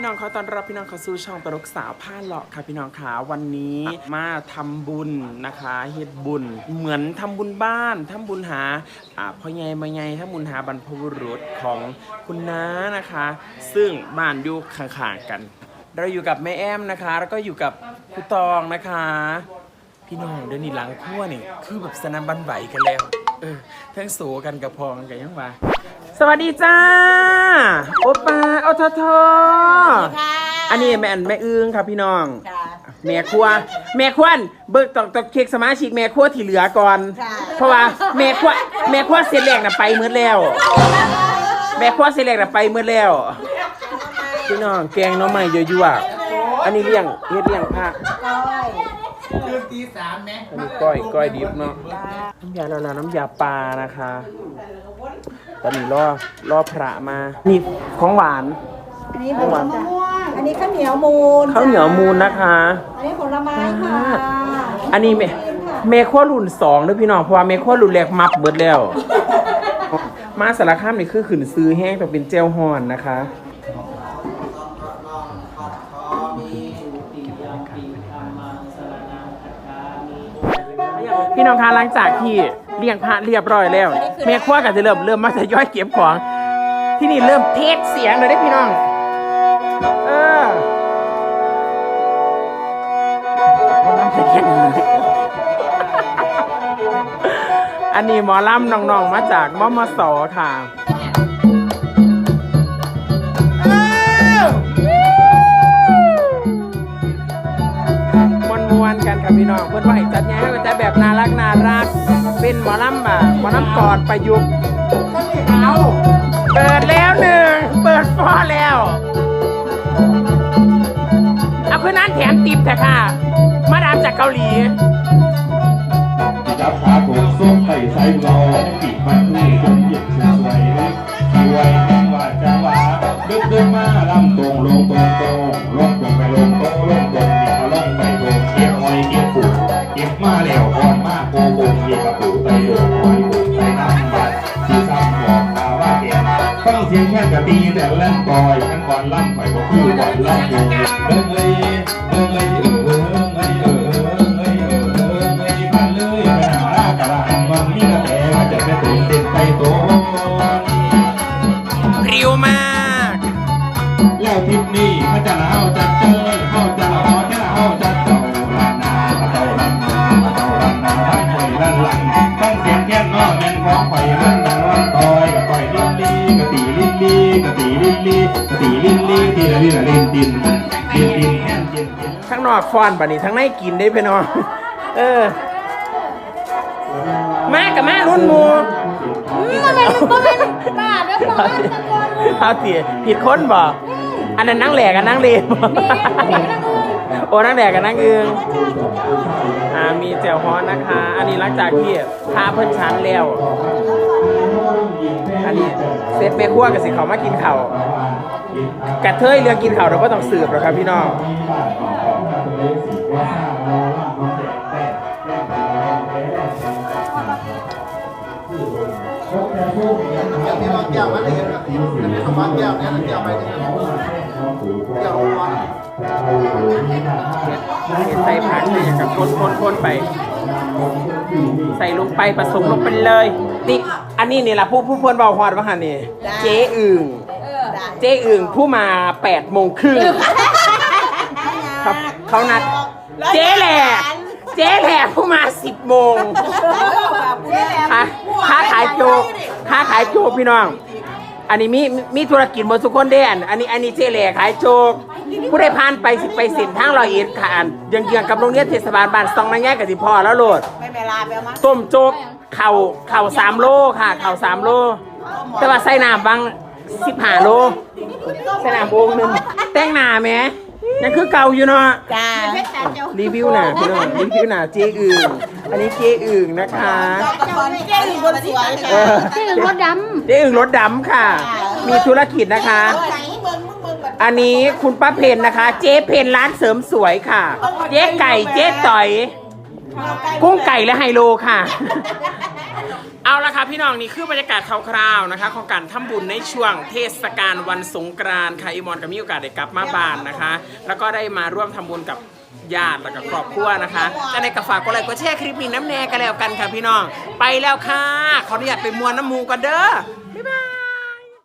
พี่น้องเขาต้อนรับพี่น้องเข้าสู่ช่องตลกสาวผ้าเลาะค่ะพี่น้องขาวันนี้มาทำบุญนะคะเฮ็ดบุญ เหมือนทำบุญบ้านทำบุญหาอ่าพ่อใหญ่มาใหญ่ทำบุญหาบรรพบุรุษของคุณน้านะคะ ซึ่งบ้านอยู่ข้างๆกัน เราอยู่กับแม่แอมนะคะ แล้วก็อยู่กับครูตองนะคะ พี่น้องเดี๋ยวนี้หลังครัวนี่คือแบบสนามบันไหวกันแล้ว เออทั้งโสกันกับพองกันยังวะ สวัสดีจ้า โอปาโอทอทออันนี้แม่อันแม่อึ้งครับพี่น้องค่ะแม่ครัว แม่ครัวเบิกต้องต้องเช็คสมาชิกแม่ครัวที่เหลือก่อนค่ะเพราะว่าแม่ครัวแม่ครัวเสร็จแรกน่ะไปหมืดแล้ว แม่ครัวเสร็จแรกน่ะไปหมืดแล้ว พี่น้องแกงหน้องใหม่ยั่วๆอันนี้เลี้ยงเฮ็ดเลี้ยงผักก้อยเรื่องตีสามไหมอันนี้ก้อยก้อยดิบเนาะน้ำยาละลาน้ำยาปลานะคะ ตอนนี้รอรอพระมา นี่ของหวาน อันนี้ผลมะม่วง อันนี้ข้าวเหนียวมูนข้าวเหนียวมูลนะคะ อันนี้ผลไม้ค่ะ อันนี้เมเมโครรุ่นสองเด้วยพี่น้องเพราะว่าเมโครรุ่นแรกมับเบิดแล้ว มาสารคามนี่คือขืนซื้อแห้งแต่เป็นเจลฮอนนะคะพี่น้องคะหลังจากที่ เลี้ยงพระเรียบร้อยแล้วเมฆัวก็จะเริ่มเริ่มมาทยอยเก็บของ ที่นี่เริ่มเทสเสียงเลยได้อพี่น้อง เอออันนี้หมอลำน้องๆมาจากมมสค่ะมวนมวนๆกันครับพี่น้องเพื่อนว่าให้จัดงานก็จะแบบน่ารักน่ารัก เป็นหมอลำแบบหมอลำกอดประยุกต์เอาเปิดแล้วหนึ่งเปิดฟอแล้วเอาคือนั้นแถมติบแต่ค่ะ มาดามจากเกาหลีจับขาถูกส้มไข่ใส่เราปีกมันนี่จนเหยียบสวยสวยแห่งว่าจะว่าดึกดึกมาลำตรงลงตรง ฟังเสียงแค่กะตีแต่เล่นกอยทั้งก่อนล่ำไปก็คือก่อนล่ำอยู่เดินเลยเดินเลย ตีลินลีตีละลินละลินตินตินตินแค่นตินตินทั้งนอกฟอนบัดนี้ทั้งในกินได้พี่น้องเออ มากับมารุ่นหมูก็เป็นก็เป็นบาทแล้วบอกว่าตะโกนเอาสียผิดคนบ่อันนั้นนั่งแหลกกับนั่งเลนบ่โอ้นั่งแหลกกับนั่งอึงอ่ามีแจ่วฮ้อนนะคะ อันนี้หลังจากที่พาเพิ่นชั้นแล้ว อันนี้เซตแม่ครัวกับสิเขามากินข้าวกระเทยเรื่องกินข้าวเราก็ต้องสืบหรอกครับพี่น้องที่เราแก้วมาเลยครับนี่คำว่าแก้วเนี่ยแก้วไปเนี่ยแก้วร้อนใส่ผักเลยกับคนคนคนๆไป ใส่ลงไปผสมลงไปเลยนี่ อันนี้นี่แหละผู้ผู้เพื่อนบอกฮอดว่าหันนี่เจ๊อึ่งเจ๊อึ่งผู้มา8โมงครึ่งเขาเขานัด เจ๊แหล่เจ๊แหล่ผู้มา10โมงค้าค้าขายโจกค้าขายโจกพี่น้อง อันนี้มีมีธุรกิจหมดทุกคนเด้อันอันนี้อันนี้เจ๊แหล่ขายโจกผู้ใดผ่านไปสิไปสินทางลอยเอ็ดขานยังเยืองๆกับโรงเรียนเทศบาลบ้านซองนางแง่กับสิพ่อแล้วโหลดไม่เวลาไปเอามาต้มโจก เข่าเข่าสามโลค่ะ เข่าสามโล แต่ว่าใส่น้ำบางสิบห้าโลใส่น้ำโอ่งหนึงแต่งหน้าไหมยังคือเก่าอยู่เนาะจ้ารีวิวหน่ะพี่น้องรีวิวหน่ะเจ๊อึ่งอันนี้เจ๊อึ่งนะคะเจ๊คนสวยเออเจ๊รถดเจ๊อึ่งรถดำค่ะ มีธุรกิจนะคะำไหนมึงมึงมึงแบบอันนี้คุณป้าเพนนะคะ เจ๊เพนร้านเสริมสวยค่ะ เจ๊ไก่เจ๊ต่อย กุ้งไก่และไฮโลค่ะ เอาละค่ะพี่น้องนี่คือบรรยากาศคร่าวๆนะคะ ของการทำบุญในช่วงเทศกาลวันสงกรานต์ค่ะอีมอนก็มีโอกาสได้กลับมาบ้านนะคะ แล้วก็ได้มาร่วมทำบุญกับญาติแล้วก็ครอบครัวนะคะจะในกระฝากก็เลยก็แชร์คลิปนี้น้ำแน่กันแล้วกันค่ะพี่น้อง ไปแล้วค่ะ ขออนุญาตไปมวนน้ำมูกันเด้อ